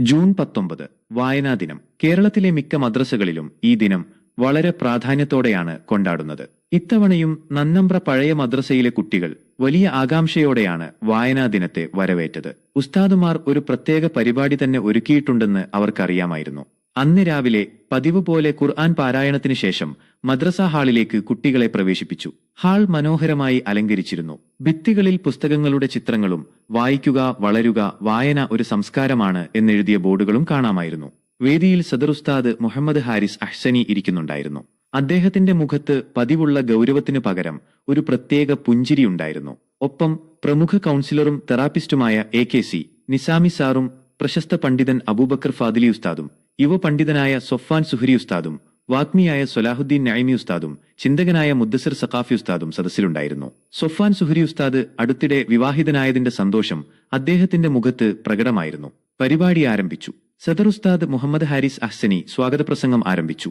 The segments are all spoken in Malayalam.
ജൂൺ പത്തൊമ്പത് വായനാ ദിനം. കേരളത്തിലെ മിക്ക മദ്രസകളിലും ഈ ദിനം വളരെ പ്രാധാന്യത്തോടെയാണ് കൊണ്ടാടുന്നത്. ഇത്തവണയും നന്നമ്പ്ര പഴയ മദ്രസയിലെ കുട്ടികൾ വലിയ ആകാംക്ഷയോടെയാണ് വായനാ ദിനത്തെ വരവേറ്റത്. ഉസ്താദുമാർ ഒരു പ്രത്യേക പരിപാടി തന്നെ ഒരുക്കിയിട്ടുണ്ടെന്ന് അവർക്കറിയാമായിരുന്നു. അന്ന് രാവിലെ പതിവ് പോലെ ഖുർആൻ പാരായണത്തിന് ശേഷം മദ്രസ ഹാളിലേക്ക് കുട്ടികളെ പ്രവേശിപ്പിച്ചു. ഹാൾ മനോഹരമായി അലങ്കരിച്ചിരുന്നു. ഭിത്തികളിൽ പുസ്തകങ്ങളുടെ ചിത്രങ്ങളും വായിക്കുക വളരുക വായന ഒരു സംസ്കാരമാണ് എന്നെഴുതിയ ബോർഡുകളും കാണാമായിരുന്നു. വേദിയിൽ സദർ ഉസ്താദ് മുഹമ്മദ് ഹാരിസ് അഹ്സനി ഇരിക്കുന്നുണ്ടായിരുന്നു. അദ്ദേഹത്തിന്റെ മുഖത്ത് പതിവുള്ള ഗൗരവത്തിനു പകരം ഒരു പ്രത്യേക പുഞ്ചിരിയുണ്ടായിരുന്നു ഒപ്പം പ്രമുഖ കൗൺസിലറും തെറാപ്പിസ്റ്റുമായ എ കെ സി നിസാമി സാറും പ്രശസ്ത പണ്ഡിതൻ അബൂബക്കർ ഫാദിലി ഉസ്താദും യുവ പണ്ഡിതനായ സൊഫാൻ സുഹരി ഉസ്താദും വാഗ്മിയായ സൊലാഹുദ്ദീൻ നൈമി ഉസ്താദും ചിന്തകനായ മുദ്ദസിർ സഖാഫി ഉസ്താദും സദസ്സിലുണ്ടായിരുന്നു. സൊഫാൻ സുഹരി ഉസ്താദ് അടുത്തിടെ വിവാഹിതനായതിന്റെ സന്തോഷം അദ്ദേഹത്തിന്റെ മുഖത്ത് പ്രകടമായിരുന്നു. പരിപാടി ആരംഭിച്ചു. സദർ ഉസ്താദ് മുഹമ്മദ് ഹാരിസ് അഹ്സനി സ്വാഗത പ്രസംഗം ആരംഭിച്ചു.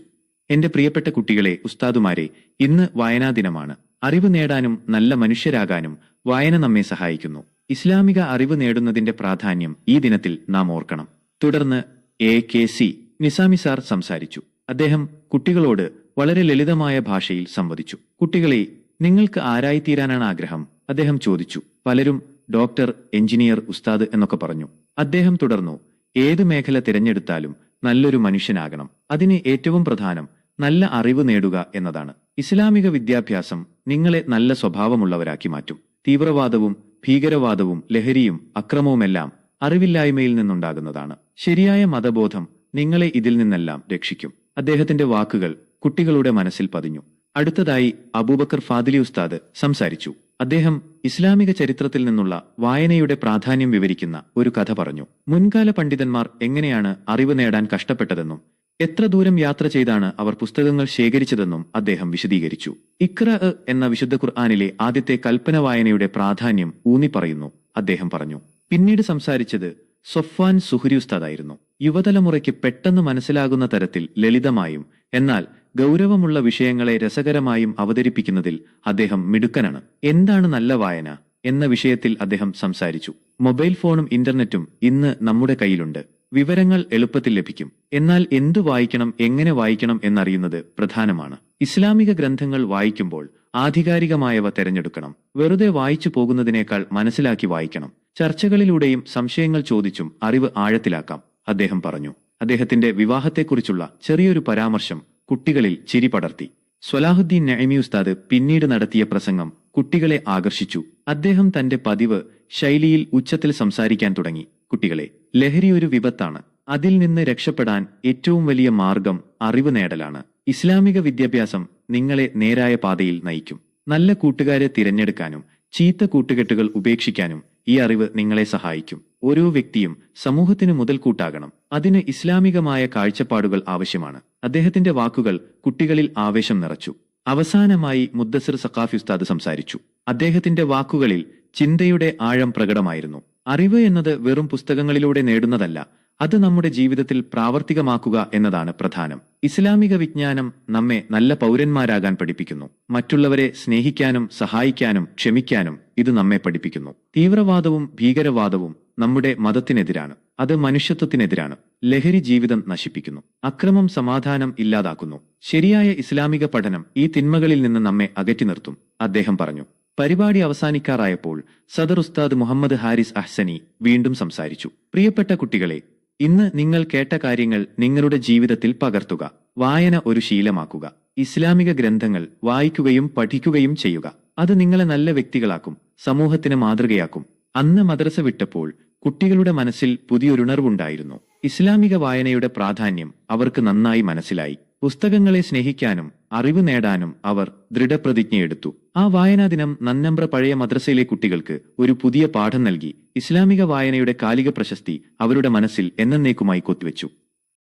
എന്റെ പ്രിയപ്പെട്ട കുട്ടികളെ ഉസ്താദുമാരെ ഇന്ന് വായനാ ദിനമാണ്. അറിവ് നേടാനും നല്ല മനുഷ്യരാകാനും വായന നമ്മെ സഹായിക്കുന്നു. ഇസ്ലാമിക അറിവ് നേടുന്നതിന്റെ പ്രാധാന്യം ഈ ദിനത്തിൽ നാം ഓർക്കണം. തുടർന്ന് A K C Nizami sir സംസാരിച്ചു. അദ്ദേഹം കുട്ടികളോട് വളരെ ലളിതമായ ഭാഷയിൽ സംവദിച്ചു. കുട്ടികളെ നിങ്ങൾക്ക് ആരായിത്തീരാനാണ് ആഗ്രഹം? അദ്ദേഹം ചോദിച്ചു. പലരും ഡോക്ടർ എഞ്ചിനീയർ ഉസ്താദ് എന്നൊക്കെ പറഞ്ഞു. അദ്ദേഹം തുടർന്നു ഏത് മേഖല തിരഞ്ഞെടുത്താലും നല്ലൊരു മനുഷ്യനാകണം. അതിന് ഏറ്റവും പ്രധാനം നല്ല അറിവ് നേടുക എന്നതാണ്. ഇസ്ലാമിക വിദ്യാഭ്യാസം നിങ്ങളെ നല്ല സ്വഭാവമുള്ളവരാക്കി മാറ്റും. തീവ്രവാദവും ഭീകരവാദവും ലഹരിയും അക്രമവുമെല്ലാം അറിവില്ലായ്മയിൽ നിന്നുണ്ടാകുന്നതാണ്. ശരിയായ മതബോധം നിങ്ങളെ ഇതിൽ നിന്നെല്ലാം രക്ഷിക്കും. അദ്ദേഹത്തിന്റെ വാക്കുകൾ കുട്ടികളുടെ മനസ്സിൽ പതിഞ്ഞു. അടുത്തതായി അബൂബക്കർ ഫാദിലി ഉസ്താദ് സംസാരിച്ചു. അദ്ദേഹം ഇസ്ലാമിക ചരിത്രത്തിൽ നിന്നുള്ള വായനയുടെ പ്രാധാന്യം വിവരിക്കുന്ന ഒരു കഥ പറഞ്ഞു. മുൻകാല പണ്ഡിതന്മാർ എങ്ങനെയാണ് അറിവ് നേടാൻ കഷ്ടപ്പെട്ടതെന്നും എത്ര ദൂരം യാത്ര ചെയ്താണ് അവർ പുസ്തകങ്ങൾ ശേഖരിച്ചതെന്നും അദ്ദേഹം വിശദീകരിച്ചു. ഇക്ര എന്ന വിശുദ്ധ ഖുർആാനിലെ ആദ്യത്തെ കൽപ്പന വായനയുടെ പ്രാധാന്യം ഊന്നിപ്പറയുന്നു അദ്ദേഹം പറഞ്ഞു. പിന്നീട് സംസാരിച്ചത് സൊഫാൻ സുഹരി ഉസ്താദായിരുന്നു. യുവതലമുറയ്ക്ക് പെട്ടെന്ന് മനസ്സിലാകുന്ന തരത്തിൽ ലളിതമായും എന്നാൽ ഗൗരവമുള്ള വിഷയങ്ങളെ രസകരമായും അവതരിപ്പിക്കുന്നതിൽ അദ്ദേഹം മിടുക്കനാണ്. എന്താണ് നല്ല വായന? എന്ന വിഷയത്തിൽ അദ്ദേഹം സംസാരിച്ചു. മൊബൈൽ ഫോണും ഇന്റർനെറ്റും ഇന്ന് നമ്മുടെ കയ്യിലുണ്ട്. വിവരങ്ങൾ എളുപ്പത്തിൽ ലഭിക്കും. എന്നാൽ എന്തു വായിക്കണം എങ്ങനെ വായിക്കണം എന്നറിയുന്നത് പ്രധാനമാണ്. ഇസ്ലാമിക ഗ്രന്ഥങ്ങൾ വായിക്കുമ്പോൾ ആധികാരികമായവ തെരഞ്ഞെടുക്കണം. വെറുതെ വായിച്ചു പോകുന്നതിനേക്കാൾ മനസ്സിലാക്കി വായിക്കണം. ചർച്ചകളിലൂടെയും സംശയങ്ങൾ ചോദിച്ചും അറിവ് ആഴത്തിലാക്കാം അദ്ദേഹം പറഞ്ഞു. അദ്ദേഹത്തിന്റെ വിവാഹത്തെക്കുറിച്ചുള്ള ചെറിയൊരു പരാമർശം കുട്ടികളിൽ ചിരി പടർത്തി. സ്വലാഹുദ്ദീൻ നൈമി ഉസ്താദ് പിന്നീട് നടത്തിയ പ്രസംഗം കുട്ടികളെ ആകർഷിച്ചു. അദ്ദേഹം തന്റെ പതിവ് ശൈലിയിൽ ഉച്ചത്തിൽ സംസാരിക്കാൻ തുടങ്ങി. കുട്ടികളെ ലഹരി ഒരു വിപത്താണ്. അതിൽ നിന്ന് രക്ഷപ്പെടാൻ ഏറ്റവും വലിയ മാർഗം അറിവ് നേടലാണ്. ഇസ്ലാമിക വിദ്യാഭ്യാസം നിങ്ങളെ നേരായ പാതയിൽ നയിക്കും. നല്ല കൂട്ടുകാരെ തിരഞ്ഞെടുക്കാനും ചീത്ത കൂട്ടുകെട്ടുകൾ ഉപേക്ഷിക്കാനും ഈ അറിവ് നിങ്ങളെ സഹായിക്കും. ഓരോ വ്യക്തിയും സമൂഹത്തിന് മുതൽക്കൂട്ടാകണം. അതിന് ഇസ്ലാമികമായ കാഴ്ചപ്പാടുകൾ ആവശ്യമാണ്. അദ്ദേഹത്തിന്റെ വാക്കുകൾ കുട്ടികളിൽ ആവേശം നിറച്ചു. അവസാനമായി മുദ്ദസിർ സഖാഫി ഉസ്താദ് സംസാരിച്ചു. അദ്ദേഹത്തിന്റെ വാക്കുകളിൽ ചിന്തയുടെ ആഴം പ്രകടമായിരുന്നു. അറിവ് എന്നത് വെറും പുസ്തകങ്ങളിലൂടെ നേടുന്നതല്ല അത് നമ്മുടെ ജീവിതത്തിൽ പ്രാവർത്തികമാക്കുക എന്നതാണ് പ്രധാനം. ഇസ്ലാമിക വിജ്ഞാനം നമ്മെ നല്ല പൗരന്മാരാകാൻ പഠിപ്പിക്കുന്നു. മറ്റുള്ളവരെ സ്നേഹിക്കാനും സഹായിക്കാനും ക്ഷമിക്കാനും ഇത് നമ്മെ പഠിപ്പിക്കുന്നു. തീവ്രവാദവും ഭീകരവാദവും നമ്മുടെ മതത്തിനെതിരാണ്. അത് മനുഷ്യത്വത്തിനെതിരാണ്. ലഹരി ജീവിതം നശിപ്പിക്കുന്നു. അക്രമം സമാധാനം ഇല്ലാതാക്കുന്നു. ശരിയായ ഇസ്ലാമിക പഠനം ഈ തിന്മകളിൽ നിന്ന് നമ്മെ അകറ്റി നിർത്തും അദ്ദേഹം പറഞ്ഞു. പരിപാടി അവസാനിക്കാറായപ്പോൾ സദർ ഉസ്താദ് മുഹമ്മദ് ഹാരിസ് അഹ്സനി വീണ്ടും സംസാരിച്ചു. പ്രിയപ്പെട്ട കുട്ടികളെ ഇന്ന് നിങ്ങൾ കേട്ട കാര്യങ്ങൾ നിങ്ങളുടെ ജീവിതത്തിൽ പകർത്തുക. വായന ഒരു ശീലമാക്കുക. ഇസ്ലാമിക ഗ്രന്ഥങ്ങൾ വായിക്കുകയും പഠിക്കുകയും ചെയ്യുക. അത് നിങ്ങളെ നല്ല വ്യക്തികളാക്കും സമൂഹത്തിന് മാതൃകയാക്കും. അന്ന് മദ്രസ വിട്ടപ്പോൾ കുട്ടികളുടെ മനസ്സിൽ പുതിയൊരുണർവുണ്ടായിരുന്നു. ഇസ്ലാമിക വായനയുടെ പ്രാധാന്യം അവർക്ക് നന്നായി മനസ്സിലായി. പുസ്തകങ്ങളെ സ്നേഹിക്കാനും അറിവ് നേടാനും അവർ ദൃഢപ്രതിജ്ഞയെടുത്തു ആ വായനാ ദിനം നന്നമ്പ്ര പഴയ മദ്രസയിലെ കുട്ടികൾക്ക് ഒരു പുതിയ പാഠം നൽകി. ഇസ്ലാമിക വായനയുടെ കാലിക പ്രശസ്തി അവരുടെ മനസ്സിൽ എന്നേക്കുമായി കൊത്തിവെച്ചു.